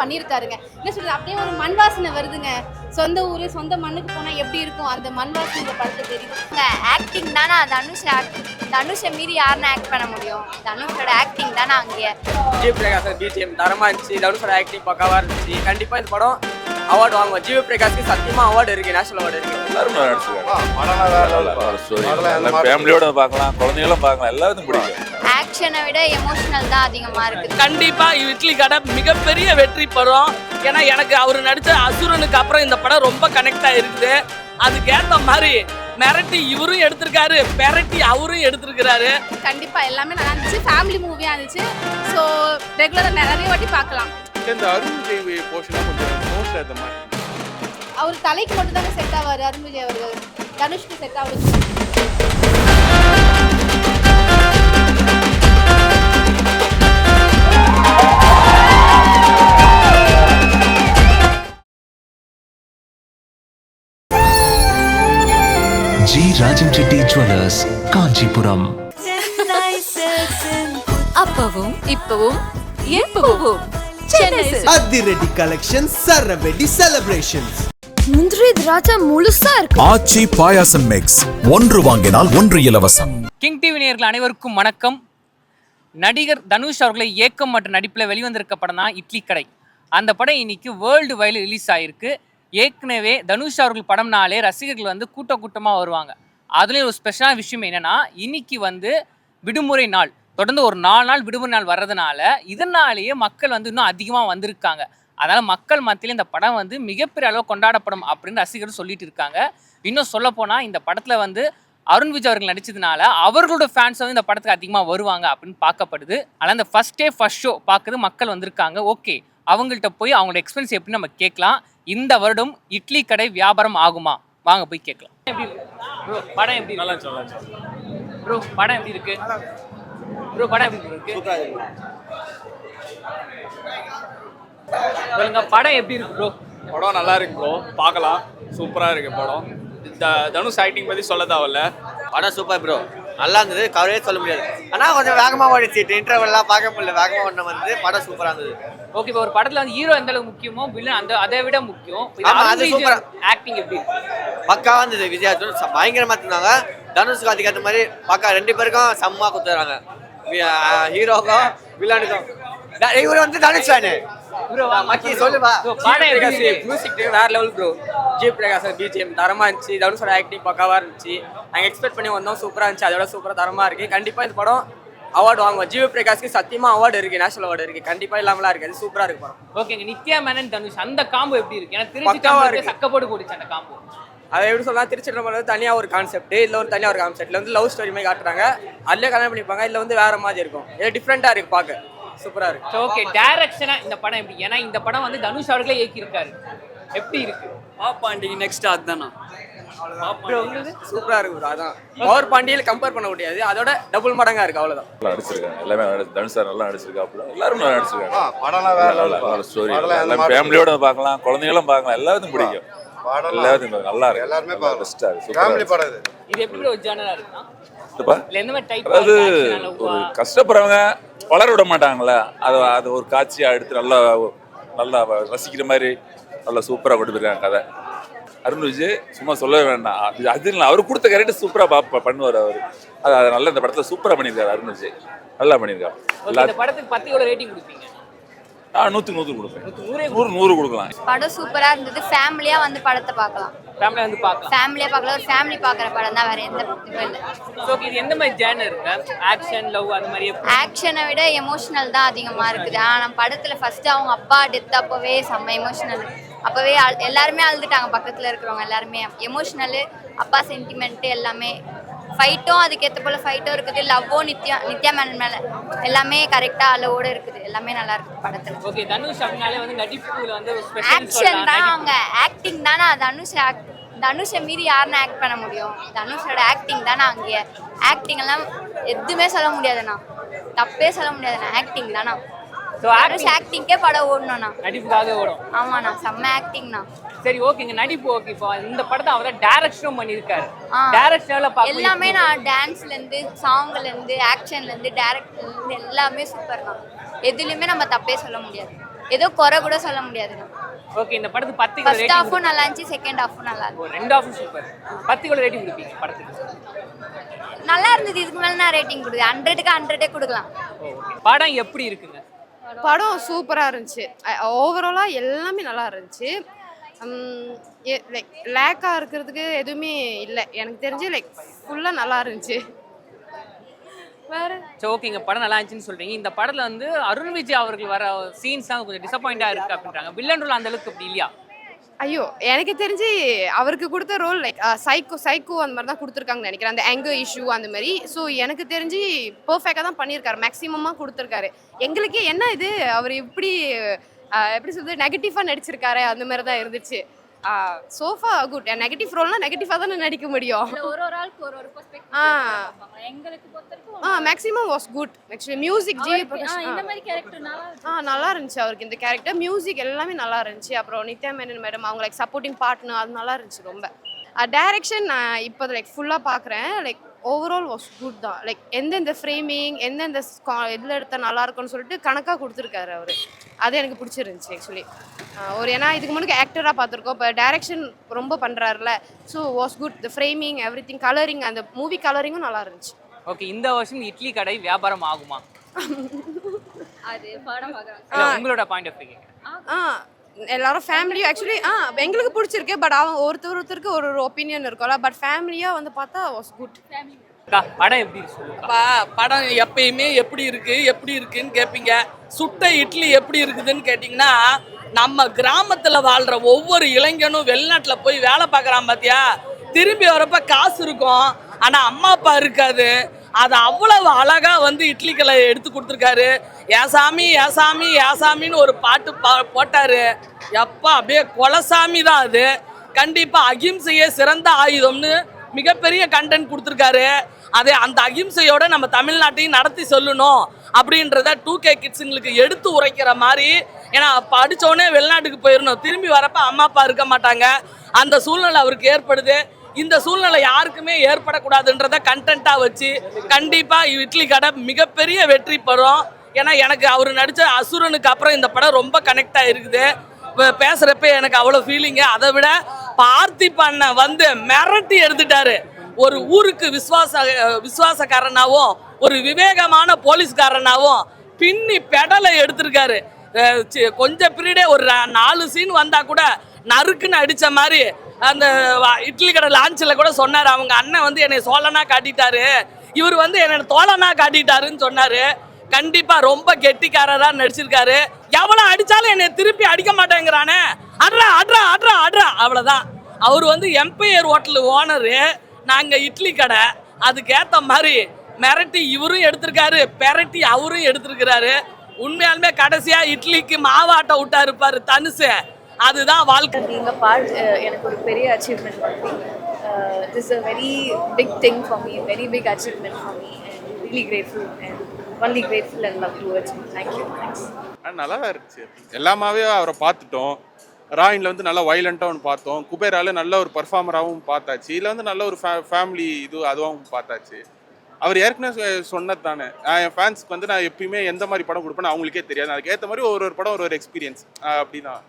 பண்ணியிருக்காருங்க. என்ன சொல்றது அப்படியே ஒரு மண் வாசனை வருதுங்க. சொந்த ஊர் சொந்த மண்ணுக்கு போனால் எப்படி இருக்கும்? அந்த மண் வாசனை இந்த படத்தை தெரியுது ஆக்டிங் தானே? தனுஷ் தனுஷை மீறி யாருன்னு ஆக்ட் பண்ண முடியும்? தனுஷோட ஆக்டிங் தானே அங்கேயே ஜிவி பிரகாஷ் பிஜிஎம் தரமா இருந்துச்சு. தனுஷோட ஆக்டிங் பக்காவா இருந்துச்சு. கண்டிப்பா இந்த படம் அவார்டு வாங்குவோம். ஜிவி பிரகாஷ்க்கு சத்தியமா அவார்டு இருக்கு நேஷனல் அவார்டு இருக்கு. எல்லாரும் நல்லா நடிச்சிருக்காங்க ஃபேமிலியோட பார்க்கலாம் குழந்தைகளும் பார்க்கலாம் எல்லாத்துக்கும் பிடிக்கும். ஆக்ஷனை விட எமோஷனல் தான் அதிகமா இருக்குது கண்டிப்பா இட்லி கடை மிகப்பெரிய வெற்றி பெறும் ஏன்னா எனக்கு அவர் நடிச்ச அசுரனுக்கு அப்புறம் இந்த படம் ரொம்ப கனெக்ட் ஆயிருக்குது. அதுக்கேத்த மாதிரி மிரட்டி இவரும் எடுத்திருக்காரு பெரட்டி அவரும் எடுத்திருக்கிறாரு. கண்டிப்பாக எல்லாமே நல்லா இருந்துச்சு. ஃபேமிலி மூவியாக இருந்துச்சு. ஸோ ரெகுலராக நிறைய வாட்டி பார்க்கலாம். இந்த அருண் விஜய் போர்ஷனா கொஞ்சம் அந்த மாதிரி அவர் தலைக்கு மட்டும் தானே செட் ஆவார் அருண் விஜய் அவர்கள். தனுஷ்க்கு செட் ஆகுது ஜி ராஜன் ரெட்டி ஜுவல்லர்ஸ் காஞ்சிபுரம். அப்பவும் இப்பவும் எப்பவும். அதிரடி கலெக்ஷன் சரவெடி செலிப்ரேஷன்ஸ் முந்திரி திராட்சை முழுசா இருக்கு. ஆச்சி பாயாசம் மிக்ஸ் ஒன்று வாங்கினால் ஒன்று இலவசம். கிங் டிவி நேயர்கள் அனைவருக்கும் வணக்கம். நடிகர் தனுஷ் அவர்களை இயக்கம் மற்றும் நடிப்பில் வெளிவந்திருக்க படம் தான் இட்லி கடை. அந்த படம் இன்னைக்கு வேர்ல்டு வைடு ரிலீஸ் ஆயிருக்கு. ஏற்கனவே தனுஷ் அவர்கள் படம்னாலே ரசிகர்கள் வந்து கூட்ட கூட்டமாக வருவாங்க. அதுலேயும் ஒரு ஸ்பெஷலான விஷயம் என்னன்னா இன்னைக்கு வந்து விடுமுறை நாள். தொடர்ந்து ஒரு நாலு நாள் விடுமுறை நாள் வர்றதுனால இதனாலேயே மக்கள் வந்து இன்னும் அதிகமாக வந்திருக்காங்க. அதனால் மக்கள் மத்தியில் இந்த படம் வந்து மிகப்பெரிய அளவு கொண்டாடப்படும் அப்படின்னு ரசிகர்கள் சொல்லிட்டு இருக்காங்க. இன்னும் சொல்லப்போனால் இந்த படத்தில் வந்து அருண் விஜய் அவர்கள் நடிச்சதுனால அவர்களோட ஃபேன்ஸ் வந்து இந்த படத்துக்கு அதிகமாக வருவாங்க அப்படின்னு பார்க்கப்படுது. ஆனால் இந்த ஃபர்ஸ்ட் டே ஃபர்ஸ்ட் ஷோ பார்க்குறது மக்கள் வந்திருக்காங்க. ஓகே அவங்கள்ட்ட போய் அவங்களோட எக்ஸ்பீரியன்ஸ் எப்படின்னு நம்ம கேட்கலாம்? இந்த வருடம் இட்லி கடை வியாபாரம் ஆகுமா? வாங்க போய் கேட்கலாம். எப்படி படம் எப்படி நல்லா ப்ரோ படம் எப்படி இருக்கு? ப்ரோ படம் எப்படி இருக்கு. சொல்லுங்க படம் எப்படி இருக்கு ப்ரோ படம் நல்லா இருக்கு ப்ரோ பார்க்கலாம். சூப்பரா இருக்கு படம். இந்த தனுஷ் ஆக்டிங் பத்தி சொல்ல தேவையில்ல. படம் சூப்பர் ப்ரோ நல்லா இருந்தது. கவலையே சொல்ல முடியாது. ஆனால் கொஞ்சம் வேகமாக ஓடிச்சு இன்டர்வெல்லாம் பார்க்க முடியல. வேகமாக ஓடின வந்து படம் சூப்பராக இருந்தது. ஓகே இப்போ ஒரு படத்துல வந்து ஹீரோ எந்த அளவுக்கு முக்கியமோ வில்லன் அந்த அதை விட முக்கியம். அது super. ஆக்டிங் எப்படி? பக்காவாக இருந்தது. விஜயா தனுஷ் பயங்கரமாக இருந்தாங்க தனுஷ் அதுக்கேற்ற மாதிரி பக்கா ரெண்டு பேருக்கும் செம்மா குத்துறாங்க. ஹீரோக்கும் வில்லனுக்கும் இவரு வந்து தனுஷ் ஃபேனு மக்கி சொல்லுவா படம்? மியூசிக் வேற level bro GV Prakash BGM தரமா இருந்துச்சு. தனுஷோட ஆக்டிங் பக்காவா இருந்துச்சு. நாங்கள் எக்ஸ்பெக்ட் பண்ணி வந்தோம். சூப்பரா இருந்துச்சு. அதோட சூப்பரா தரமா இருக்கு. கண்டிப்பா இந்த படம் அவார்டு வாங்குவோம். ஜிவி பிரகாஷ்க்கு சத்தியமா அவார்டு இருக்கு. நேஷனல் அவார்டு இருக்கு. கண்டிப்பா இல்லாமலாம் இருக்கு அது சூப்பரா இருக்கு படம். ஓகேங்க நித்யா மேனன் தனுஷ் அந்த காம்போ எப்படி திருச்சி இருக்கு. சக்கப்போடு போட்டுச்சு அந்த காம்போ அதை எப்படி சொல்லலாம் திருச்சிற்றம்பலம் வந்து தனியாக ஒரு கான்செப்ட் இல்லை ஒரு தனியாக ஒரு கான்செப்ட்ல வந்து லவ் ஸ்டோரி மாதிரி காட்டுறாங்க. அதுலேயே கல்யாணம் பண்ணிப்பாங்க. இல்லை வந்து வேற மாதிரி இருக்கும். இது டிஃப்ரெண்ட்டாக இருக்கு பார்க்க சூப்பராக இருக்கு. ஓகே டைரக்ஷனா இந்த படம் எப்படி? ஏன்னா இந்த படம் வந்து தனுஷ் அவர்களே இயக்கியிருக்காரு. எப்படி இருக்கு? பாப்பாண்டிக்கு நெக்ஸ்ட் அதுதானா? சூப்பராக இருக்கு அதான். பவர் பாண்டியில் கம்பேர் பண்ண முடியாது. அதோட டபுள் மடங்கா இருக்கு அவ்வளோதான் நல்லா நடிச்சிருக்காங்க. எல்லாமே தனுஷ் சார் நல்லா நடிச்சிருக்காப்புல. எல்லாரும் நல்லா நடிச்சிருக்காங்க. படம்லாம் வேற. நல்ல ஸ்டோரி எல்லாம் ஃபேமிலியோட பார்க்கலாம் குழந்தைகளும் பார்க்கலாம் எல்லாத்துக்கும் பிடிக்கும். படம்லாம் எல்லாத்துக்கும் பார்க்கலாம். நல்லா இருக்கு. எல்லாருமே நல்லா பார்க்கலாம். பெஸ்ட்டாக இருக்கு. சூப்பரா ஃபேமிலி இருக்கு. படம் இது. இது எப்படி ஒரு ஜேனரா இருக்குன்னா? இதுப்பா. இல்ல எந்த மாதிரி டைப் அதாவது ஒரு கஷ்டப்படுறவங்க வளர விட மாட்டாங்களே அது அது ஒரு காட்சியாக எடுத்து நல்லா நல்லா ரசிக்கிற மாதிரி நல்லா சூப்பராக கொண்டு போயிருக்காங்க கதை. அருண் விஜய் சும்மா சொல்லவே வேண்டாம். அது அது இல்லை அவர் கொடுத்த கேரக்டர் சூப்பராக பண்ணுவார் அவர். அது அது நல்லா இந்த படத்தில் சூப்பராக பண்ணியிருக்காரு அருண் விஜய். நல்லா பண்ணியிருக்காரு. படத்துக்கு பத்து எவ்வளவு ரேட்டிங் கொடுப்பீங்க. நூற்றுக்கு நூறு கொடுப்பேன். நூறே நூறு கொடுக்கலாம். படம் சூப்பராக இருந்தது. ஃபேமிலியாக வந்து படத்தை பார்க்கலாம். ஃபேமிலியா வந்து பார்க்கலாம். ஃபேமிலியாக பார்க்கலாம் ஒரு ஃபேமிலி பார்க்குற படம் தான் வேற எந்த இதுவும் இல்லை. ஸோ இது எந்த மாதிரி ஜேனர் இருக்கு? ஆக்ஷன் லவ் அந்த மாதிரி? ஆக்ஷனை விட எமோஷனல் தான் அதிகமாக இருக்குது. ஆனால் படத்தில் ஃபஸ்ட்டு அவங்க அப்பா டெத் அப்போவே செம்ம எமோஷனல் அப்போவே அழு எல்லாருமே அழுதுட்டாங்க. பக்கத்தில் இருக்கிறவங்க எல்லாருமே. எமோஷ்னலு அப்பா சென்டிமெண்ட்டு எல்லாமே ஃபைட்டும் அதுக்கேற்ற போல் ஃபைட்டும் இருக்குது. லவ்வும் நித்யா நித்யா மேனன் மேலே. எல்லாமே கரெக்டாக அளவோடு இருக்குது. எல்லாமே நல்லா இருக்குது படத்தில். ஓகே தனுஷ் வந்து நடிப்புல வந்து ஒரு ஆக்ஷன் தான் அவங்க. ஆக்டிங் தானே தனுஷ் act- தனுஷை மீறி யாருன்னு ஆக்ட் பண்ண முடியும்? தனுஷோட ஆக்டிங் தானே அங்கேயே ஆக்டிங் எல்லாம் எதுவுமே சொல்ல முடியாதுண்ணா தப்பே சொல்ல முடியாதுண்ணா. ஆக்டிங் தானா. தனுஷ் ஆக்டிங்கே படம் ஓடணும்ண்ணா. நடிப்புக்காக ஓடும். ஆமாண்ணா. செம்ம ஆக்டிங்ண்ணா சரி ஓகேங்க நடிப்பு ஓகே இப்போ இந்த படத்தை அவர் டைரக்ஷனும் பண்ணியிருக்காரு. டைரக்ஷனில் பார்க்க எல்லாமே நான் டான்ஸ்லேருந்து சாங்லேருந்து ஆக்ஷன்லேருந்து டேரக்டர்லேருந்து எல்லாமே சூப்பர் தான். எதுலேயுமே நம்ம தப்பே சொல்ல முடியாது. ஏதோ குறை கூட சொல்ல முடியாதுங்க ஓகே இந்த படத்துக்கு பத்துக்கு ஃபர்ஸ்ட் ஹாஃபும் நல்லா இருந்துச்சு செகண்ட் ஹாஃபும் நல்லா இருந்துச்சு. ரெண்டு ஆஃபும் சூப்பர் பத்துக்கு ரேட்டிங் கொடுப்பீங்க படத்துக்கு? நல்லா இருந்தது இதுக்கு மேல நான் ரேட்டிங் கொடுக்குறேன். ஹண்ட்ரடுக்கு ஹண்ட்ரடே கொடுக்கலாம். படம் எப்படி இருக்குங்க? படம் சூப்பராக இருந்துச்சு. ஓவராலாக எல்லாமே நல்லா இருந்துச்சு. லைக் லேக்காக இருக்கிறதுக்கு எதுவுமே இல்லை. எனக்கு தெரிஞ்சு லைக் ஃபுல்லாக நல்லா இருந்துச்சு. வேறு? சரி ஓகேங்க படம் நல்லா இருந்துச்சுன்னு சொல்றீங்க. இந்த படத்துல வந்து அருண் விஜய் அவர்கள் வர சீன்ஸ்லாம் கொஞ்சம் டிசப்பாயிண்டா இருக்கு அப்படின்றாங்க. வில்லன் ரோல் அந்த அளவுக்கு அப்படி இல்லையா? ஐயோ எனக்கு தெரிஞ்சு அவருக்கு கொடுத்த ரோல் லைக் சைக்கோ சைக்கோ அந்த மாதிரி தான் கொடுத்துருக்காங்கன்னு நினைக்கிறேன். அந்த anger இஷ்யூ அந்த மாதிரி. ஸோ எனக்கு தெரிஞ்சு பர்ஃபெக்டாக தான் பண்ணியிருக்காரு. மேக்ஸிமமாக கொடுத்துருக்காரு. எங்களுக்கே என்ன இது? அவர் இப்படி எப்படி சொல்றது நெகட்டிவாக நடிச்சிருக்காரு அந்த மாதிரி தான் இருந்துச்சு சோஃபா குட் நெகட்டிவ் ரோல்னா நெகட்டிவாக தானே நடிக்க முடியும். ஒரு ஒரு ஆளுக்கு ஒரு ஒரு ஆ. எங்களுக்கு ஆ maximum was good actually music G ஆ. மாதிரி கேரக்டர் நல்லா ஆ நல்லா இருந்துச்சு அவருக்கு இந்த கேரக்டர் மியூசிக் எல்லாமே நல்லா இருந்துச்சு. அப்புறம் நித்யா மேனன் மேடம் அவங்க லைக் சப்போர்ட்டிங் பார்ட்னர் அது நல்லா இருந்துச்சு ரொம்ப. டைரக்ஷன் நான் இப்போ லைக் ஃபுல்லாக பார்க்குறேன் லைக் ஓவரால் வாஸ் குட் தான். லைக் எந்தெந்த ஃப்ரேமிங் எந்தெந்த இதில் எடுத்தால் நல்லா இருக்கும்னு சொல்லிட்டு கணக்காக கொடுத்துருக்காரு அவர். அது எனக்கு பிடிச்சிருந்துச்சு ஆக்சுவலி ஒரு ஏன்னா இதுக்கு முன்னாடி ஆக்டராக பார்த்துருக்கோம். இப்போ டைரக்ஷன் ரொம்ப பண்ணுறாருல so was good the framing everything colouring அந்த மூவி கலரிங்கும் நல்லா இருந்துச்சு. ஓகே இந்த வருஷம் இட்லி கடை வியாபாரம் ஆகுமா? அது படம் உங்களோட பாயிண்ட் ஆஃப் வியூ ஆ. எல்லாரும் ஃபேமிலியும் ஆக்சுவலி ஆ எங்களுக்கு பிடிச்சிருக்கு பட் அவன் ஒருத்தர் ஒருத்தருக்கு ஒரு ஒரு ஒப்பீனியன் இருக்கும்ல பட் ஃபேமிலியாக வந்து பார்த்தா வாஸ் குட் படம் எப்படி இருக்குப்பா படம் எப்பயுமே எப்படி இருக்கு எப்படி இருக்குன்னு கேட்பீங்க சுட்ட இட்லி எப்படி இருக்குதுன்னு கேட்டிங்கன்னா நம்ம கிராமத்தில் வாழ்கிற ஒவ்வொரு இளைஞனும் வெளிநாட்டில் போய் வேலை பார்க்குறான் பார்த்தியா திரும்பி வரப்ப காசு இருக்கும். ஆனால் அம்மா அப்பா இருக்காது. அது அவ்வளவு அழகாக வந்து இட்லிகளை எடுத்து கொடுத்துருக்காரு. ஏசாமி ஏசாமி ஏசாமின்னு ஒரு பாட்டு பா போட்டாரு. எப்பா அப்படியே கொலசாமி தான் அது. கண்டிப்பாக அகிம்சையே சிறந்த ஆயுதம்னு மிகப்பெரிய கண்டென்ட் கொடுத்துருக்காரு. அதே அந்த அகிம்சையோட நம்ம தமிழ்நாட்டையும் நடத்தி சொல்லணும் அப்படின்றத டூ கே கிட்ஸுங்களுக்கு எடுத்து உரைக்கிற மாதிரி. ஏன்னா படித்தோடனே வெளிநாட்டுக்கு போயிடணும் திரும்பி வரப்ப அம்மா அப்பா இருக்க மாட்டாங்க. அந்த சூழ்நிலை அவருக்கு ஏற்படுது. இந்த சூழ்நிலை யாருக்குமே ஏற்படக்கூடாதுன்றத கண்டென்ட்டாக வச்சு கண்டிப்பாக இட்லி கடை மிகப்பெரிய வெற்றி பெறும். ஏன்னா எனக்கு அவர் நடித்த அசுரனுக்கு அப்புறம் இந்த படம் ரொம்ப கனெக்ட் ஆகிருக்குது இப்ப எனக்கு அவ்வளோ ஃபீலிங்கு அதை விட பார்த்திப் அண்ணன் வந்து மிரட்டி எடுத்துட்டாரு. ஒரு ஊருக்கு விசுவாச விசுவாசக்காரனாவும் ஒரு விவேகமான போலீஸ்காரனாவும் பின்னி பெடலை எடுத்திருக்காரு. கொஞ்சம் பீரியடே ஒரு நாலு சீன் வந்தால் கூட நறுக்குன்னு அடித்த மாதிரி அந்த இட்லி கடை லான்ச்சில் கூட சொன்னார். அவங்க அண்ணன் வந்து என்னை சோழனா காட்டிட்டாரு. இவர் வந்து என்னை தோழனா காட்டிட்டாருன்னு சொன்னார். கண்டிப்பாக ரொம்ப கெட்டிக்காரராக நடிச்சிருக்காரு. எவ்வளோ அடித்தாலும் என்னை திருப்பி அடிக்க மாட்டேங்கிறானே. அட்ரா அட்ரா அட்ரா அட்ரா. அவ்வளோதான் அவர் வந்து எம்பையர் ஹோட்டல் ஓனரு நாங்க இட்லி கடை. அதுக்கேத்த மாதிரி மிரட்டி இவரும் எடுத்திருக்காரு பெரட்டி அவரும் எடுத்திருக்கிறாரு. உண்மையாலுமே கடைசியா இட்லிக்கு மாவாட்ட விட்டாரு பாரு தனுசு. அதுதான் வாழ்க்கை. இந்த பார்ட் எனக்கு ஒரு பெரிய அச்சீவ்மெண்ட் வந்து this a very big thing for me very big achievement for me really grateful and only grateful and love towards thank you thanks நல்லா இருந்துச்சு. எல்லாமாவே அவரை பார்த்துட்டோம். ராயின்ல வந்து நல்லா வைலண்ட்டாக ஒன்று பார்த்தோம். குபேரால நல்ல ஒரு பர்ஃபார்மராகவும் பார்த்தாச்சு. இதில் வந்து நல்ல ஒரு ஃபேமிலி இது அதுவும் பார்த்தாச்சு. அவர் ஏற்கனவே சொன்னது தானே. என் ஃபேன்ஸ்க்கு வந்து நான் எப்பயுமே எந்த மாதிரி படம் கொடுப்பேன்னு அவங்களுக்கே தெரியாது. அதுக்கு ஏற்ற மாதிரி ஒரு ஒரு படம் ஒரு ஒரு எக்ஸ்பீரியன்ஸ் அப்படிதான்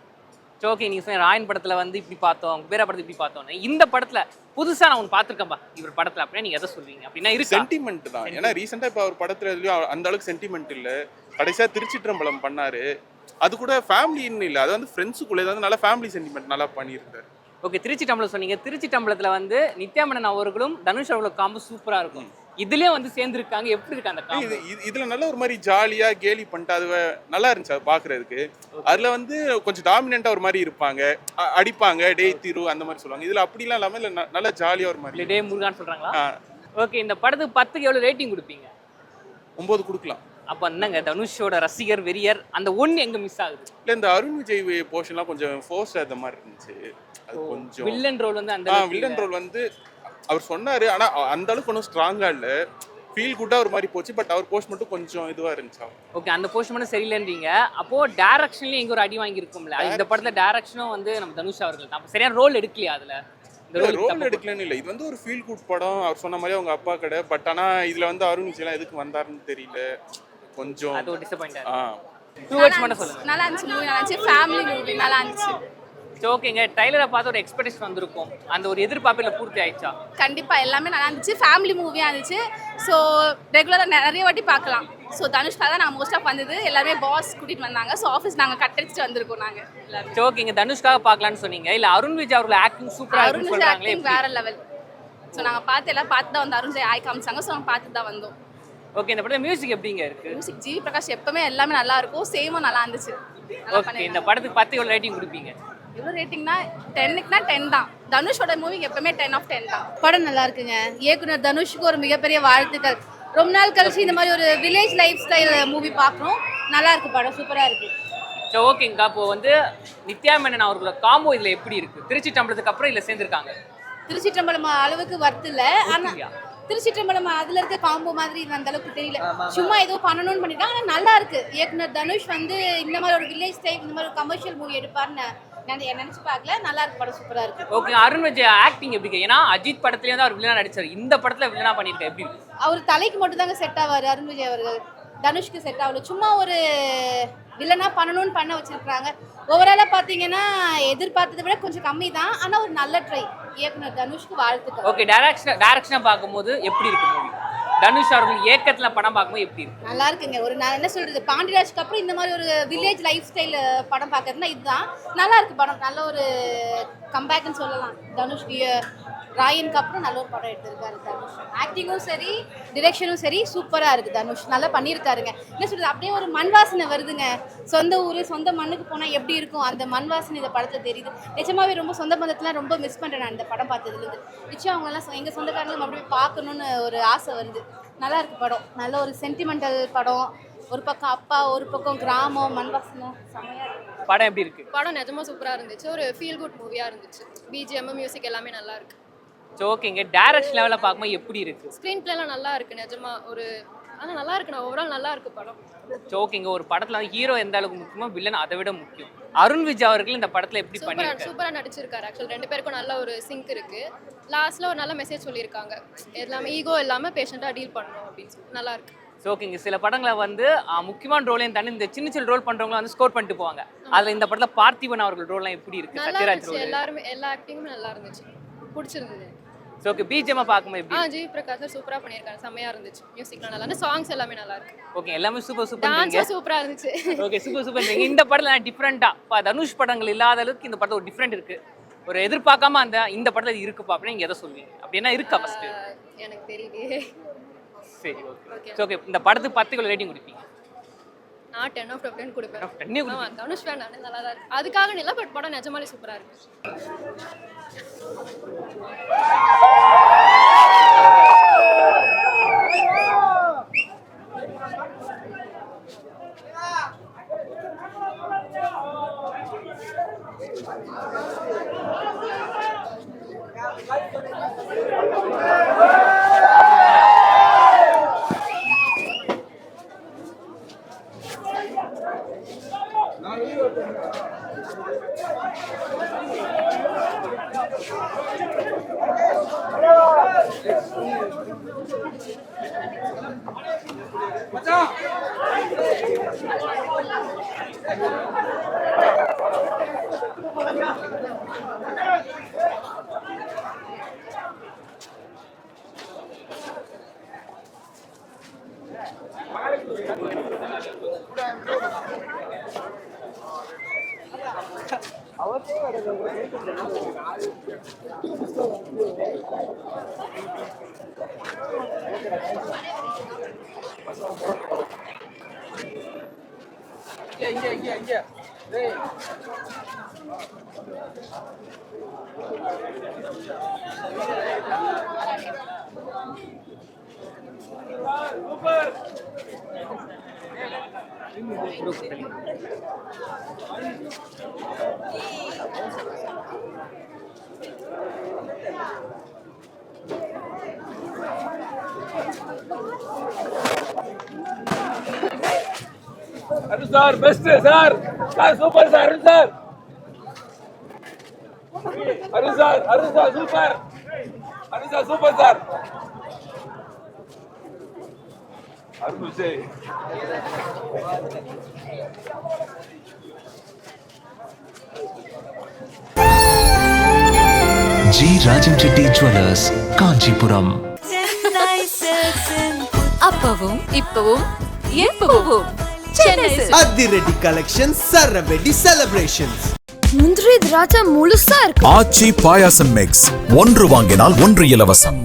சரி ஓகே நீங்க சொன்ன ராயன் படத்துல வந்து இப்படி பார்த்தோம் குபேரா படத்துல இப்படி பார்த்தோம் இந்த படத்துல புதுசா நான் ஒன்று பார்த்துருக்கேன்பா. இவர் படத்துல அப்படின்னா நீங்க எதை சொல்வீங்க அப்படின்னா இருக்கு? சென்டிமெண்ட் தான். ஏன்னா ரீசெண்டாக இப்போ அவர் படத்துல அந்த அளவுக்கு சென்டிமெண்ட் இல்லை. கடைசியாக திருச்சிற்றம்பலம் பண்ணாரு. அது கூட ஃபேமிலின்னு இல்லை. அது வந்து ஃப்ரெண்ட்ஸுக்குள்ளே வந்து நல்லா ஃபேமிலி சென்டிமெண்ட் நல்லா பண்ணியிருந்தாரு. ஓகே திருச்சி டம்பளம் சொன்னீங்க. திருச்சி டம்பளத்துல வந்து நித்யாமணன் அவர்களும் தனுஷ் அவர்களும் காம்பு சூப்பரா இருக்கும். இதுலயே வந்து சேர்ந்துருக்காங்க. எப்படி இருக்கு அந்த இது இதுல நல்ல ஒரு மாதிரி ஜாலியா கேலி பண்ணிட்டு அது நல்லா இருந்துச்சு அது பாக்குறதுக்கு. அதுல வந்து கொஞ்சம் டாமினண்டா ஒரு மாதிரி இருப்பாங்க. அடிப்பாங்க. டேய் திரு அந்த மாதிரி சொல்லுவாங்க. இதுல அப்படிலாம் இல்லாம இல்ல நல்லா ஜாலியா ஒரு மாதிரி டே முருகான்னு சொல்றாங்களா? ஓகே இந்த படத்துக்கு பத்துக்கு எவ்வளவு ரேட்டிங் கொடுப்பீங்க? ஒன்பது கொடுக்கலாம். அப்ப என்னங்க தனுஷோட ரசிகர் வெறியர் அந்த ஒன்னு எங்க மிஸ் ஆகுது? இல்ல இந்த அருண் விஜய் போர்ஷன்லாம் கொஞ்சம் ஃபோர்ஸ் அந்த மாதிரி இருந்துச்சு. அது கொஞ்சம் வில்லன் ரோல் வந்து அந்த வில்லன். ரோல் வந்து அவர் சொன்னாரு ஆனா அ- அந்த அளவுக்கு ஒன்றும் ஸ்ட்ராங்கா இல்ல. ஃபீல் குட்டா ஒரு மாதிரி போச்சு பட் அவர் போஸ்ட் மட்டும் கொஞ்சம் இதுவா இருந்துச்சு ஓகே அந்த போர்ஷன் மட்டும் சரியில்லைன்றீங்க. அப்போ டேரக்ஷன்லயும் எங்க ஒரு அடி வாங்கியிருக்கும்ல. இந்த படத்துல டேரக்ஷனும் வந்து நம்ம தனுஷ் அவர்கள் தான். அப்ப சரியான ரோல் எடுக்கலையா அதுல? ரோல் எடுக்கலன்னு இல்லை. இது வந்து ஒரு ஃபீல் குட் படம். அவர் சொன்ன மாதிரி அவங்க அப்பா கடை பட் ஆனா இதுல வந்து அருண் விஜய்லாம் எதுக்கு வந்தாருன்னு தெரியல. கொஞ்சம் அது ஒரு டிசப்பாயிண்ட் ஆ டூ வேர்ட்ஸ் மட்டும் சொல்லுங்க. நல்லா இருந்துச்சு மூவி நல்லா இருந்துச்சு. ஃபேமிலி மூவி நல்லா இருந்துச்சு. சரி ஓகேங்க ட்ரைலரை பார்த்து ஒரு எக்ஸ்பெக்டேஷன் வந்திருக்கும். அந்த ஒரு எதிர்பார்ப்பில் பூர்த்தி ஆயிடுச்சா? கண்டிப்பா எல்லாமே நல்லா இருந்துச்சு. ஃபேமிலி மூவியாக இருந்துச்சு. ஸோ ரெகுலராக நிறைய வாட்டி பார்க்கலாம். ஸோ தனுஷ்கா தான் நாங்கள் மோஸ்ட் ஆஃப் வந்தது. எல்லாருமே பாஸ் கூட்டிட்டு வந்தாங்க. ஸோ ஆஃபீஸ் நாங்கள் கட்டடிச்சுட்டு வந்திருக்கோம் நாங்கள் சரி ஓகேங்க தனுஷ்காக பார்க்கலான்னு சொன்னீங்க. இல்ல அருண் விஜய் அவர்கள் ஆக்டிங் சூப்பரா அருண் விஜய் ஆக்டிங் வேற லெவல் ஸோ நாங்கள் பார்த்து எல்லாம் பார்த்து தான் வந்து அருண் விஜய் ஆய் காமிச்சாங்க. ஸோ நாங்கள் பார்த்து தான் வந்தோம். ஓகே இந்த படத்துல மியூசிக் எப்படிங்க இருக்கு? மியூசிக் ஜிவி பிரகாஷ் எப்பவுமே எல்லாமே நல்லா இருக்கும். சேமும் நல்லா இருந்துச்சு. ஓகே இந்த. படத்துக்கு பத்து எவ்வளவு ரேட்டிங் கொடுப்பீங்க? எவ்வளோ ரேட்டிங்னா டென்னுக்குனா டென் தான். தனுஷோட மூவிக்கு எப்பவுமே டென் ஆஃப் டென் தான். படம் நல்லா இருக்குங்க. இயக்குனர் தனுஷுக்கு ஒரு மிகப்பெரிய வாழ்த்துக்கள். ரொம்ப நாள் கழிச்சு இந்த மாதிரி ஒரு வில்லேஜ் லைஃப் ஸ்டைல் மூவி பார்க்குறோம் நல்லா இருக்கு படம். சூப்பரா இருக்கு. சரி ஓகேங்கக்கா இப்போ வந்து நித்யா மேனன் அவர்களோட காம்போ இதுல எப்படி இருக்கு? திருச்சி டம்பளத்துக்கு அப்புறம் இதுல சேர்ந்திருக்காங்க. திருச்சிற்றம்பலம் அளவுக்கு வர்த்து இல்ல. ஆனா ஓகேயா? திருச்சிற்றம்பலம் அதுல இருக்க காம்போ மாதிரி இது அந்த அளவுக்கு தெரியல. சும்மா ஏதோ பண்ணணும்னு பண்ணிருக்காங்க ஆனா நல்லா இருக்கு. இயக்குனர் தனுஷ் வந்து இந்த மாதிரி ஒரு வில்லேஜ் டைப் இந்த மாதிரி ஒரு கமர்ஷியல் மூவி எடுப்பாருன்னு நான் நினைச்சு பார்க்கல. நல்லா இருக்கு படம் சூப்பரா இருக்கு. ஓகே அருண் விஜய் ஆக்டிங் எப்படி இருக்கு? ஏன்னா அஜித் படத்துலயே தான் அவர் வில்லனா நடிச்சாரு. இந்த படத்துல வில்லனா பண்ணிருக்காரு எப்படி அவர் தலைக்கு மட்டும் தாங்க செட் ஆவாரு அருண் விஜய் அவர்கள். தனுஷ்க்கு செட் ஆகல. சும்மா ஒரு வில்லனா பண்ணணும்னு பண்ண வச்சிருக்காங்க ஓவராலா பாத்தீங்கன்னா எதிர்பார்த்ததை விட கொஞ்சம் கம்மி தான் ஆனா ஒரு நல்ல ட்ரை இயக்குனர் தனுஷ்க்கு வாழ்த்துக்கள். ஓகே டைரக்ஷன் டைரக்ஷனாக பார்க்கும்போது எப்படி இருக்கு மூவி தனுஷ் அவர்கள் ஏக்கத்துல படம் பார்க்கும்போது எப்படி இருக்கு? நல்லா இருக்குங்க. ஒரு நான் என்ன சொல்றது பாண்டியராஜ்க்கு அப்புறம் இந்த மாதிரி ஒரு வில்லேஜ் லைஃப் ஸ்டைல் படம் பார்க்கறதுனா இதுதான். நல்லா இருக்கு படம். நல்ல ஒரு கம்பேக்னு சொல்லலாம். தனுஷ் ராயனுக்கு அப்புறம் நல்ல ஒரு படம் எடுத்திருக்காரு தனுஷ். ஆக்டிங்கும் சரி டிரெக்ஷனும் சரி சூப்பராக இருக்குது தனுஷ். நல்லா பண்ணியிருக்காருங்க. என்ன சொல்றது அப்படியே ஒரு மண் வாசனை வருதுங்க. சொந்த ஊர் சொந்த மண்ணுக்கு போனால் எப்படி இருக்கும்? அந்த மண் வாசனை இந்த படத்தை தெரியுது. நிஜமாவே ரொம்ப சொந்த பந்தத்தெல்லாம் ரொம்ப மிஸ் பண்ணுறேன் நான் இந்த படம் பார்த்ததுலேருந்து நிச்சயம் அவங்கெல்லாம் எங்கள் சொந்தக்காரங்களும் மறுபடியும் பார்க்கணுன்னு ஒரு ஆசை வருது. நல்லா இருக்கு படம். நல்ல ஒரு சென்டிமெண்டல் படம். ஒரு பக்கம் அப்பா ஒரு பக்கம் கிராமம் மண் வாசனை செமையா இருக்கு. படம் எப்படி இருக்கு? படம் நிஜமா சூப்பரா இருந்துச்சு. ஒரு ஃபீல் குட் மூவியா இருந்துச்சு. பிஜிஎம் மியூசிக் எல்லாமே நல்லா இருக்கு. ஓகேங்க டைரக்ஷன் லெவலில் பார்க்கும்போது எப்படி இருக்கு? ஸ்க்ரீன் பிளேலாம் நல்லா இருக்கு நிஜமா. ஒரு ஆனால் நல்லா இருக்கு நான் ஓவரால் நல்லா இருக்கு படம். சரி ஓகேங்க ஒரு படத்துல வந்து ஹீரோ எந்த அளவுக்கு முக்கியமோ வில்லன் அதை விட முக்கியம். அருண் விஜய் அவர்கள் இந்த படத்துல எப்படி சூப்பரா பண்ணியிருக்காரு? சூப்பரா நடிச்சிருக்காரு ஆக்சுவல் ரெண்டு பேருக்கும் நல்ல ஒரு சிங்க் இருக்கு. லாஸ்ட்ல ஒரு நல்ல மெசேஜ் சொல்லியிருக்காங்க. எல்லாமே ஈகோ இல்லாம பேஷண்டா டீல் பண்ணணும் அப்படின்னு சொல்லி. நல்லா இருக்கு. ஓகேங்க சில படங்களை வந்து முக்கியமான ரோலையும் தாண்டி இந்த சின்ன சின்ன ரோல் பண்றவங்க வந்து ஸ்கோர் பண்ணிட்டு போவாங்க. அதுல இந்த படத்துல பார்த்திபன் அவர்கள் ரோல்லாம் எப்படி இருக்கு? சத்யராஜ் எல்லாருமே எல்லா ஆக்டிங்குமே நல்லா இருந்துச்சு. பிடிச்சிருந்தது. ஸோ ஓகே பிஜிஎம் பார்க்கும்போது ஆ எப்படி ஜி பிரகாஷ் சார் சூப்பரா பண்ணியிருக்காரு. செம்மையா இருந்துச்சு. மியூசிக்லாம் நல்லா இருந்துச்சு சாங்ஸ் எல்லாமே நல்லா இருக்கு. ஓகே எல்லாமே சூப்பர் சூப்பர் டான்ஸும் சூப்பரா இருந்துச்சு. ஓகே சூப்பர் சூப்பர் இந்த படத்துல டிஃப்ரெண்டா இப்போ தனுஷ் படங்கள் இல்லாத அளவுக்கு இந்த படத்துல ஒரு டிஃப்ரெண்ட் இருக்கு. ஒரு எதிர்பார்க்காம அந்த இந்த படத்துல இது இருக்குப்பா அப்படின்னு நீங்க எதை சொல்வீங்க? அப்படின்னா இருக்கா ஃபர்ஸ்ட் ஆஹ் எனக்கு தெரியலையே. சரி ஓகே ஓகே இந்த படத்துக்கு பத்துக்குள்ள ரேட்டிங் கொடுப்பீங்க. நான் டென் ஆஃப் டென் கொடுப்பேன். தனுஷ் ஃபேன் நான் நல்லா தான் இருக்கு. அதுக்காக இல்லை பட் படம் நிஜமாலே சூப்பரா இருக்கு. Arun sir best sir sir super sir Arun sir Arun sir Arun sir super Arun sir super sir Arun Vijay G Rajan Reddy jewellers Kanchipuram அப்பவும் இப்பவும் எப்பவும் சென்னை அதிரடி கலெக்ஷன் சரவெடி செலிப்ரேஷன்ஸ் முந்திரி திராட்சை முழுசா இருக்கு. ஆச்சி பாயாசம் மிக்ஸ் ஒன்று வாங்கினால் ஒன்று இலவசம்.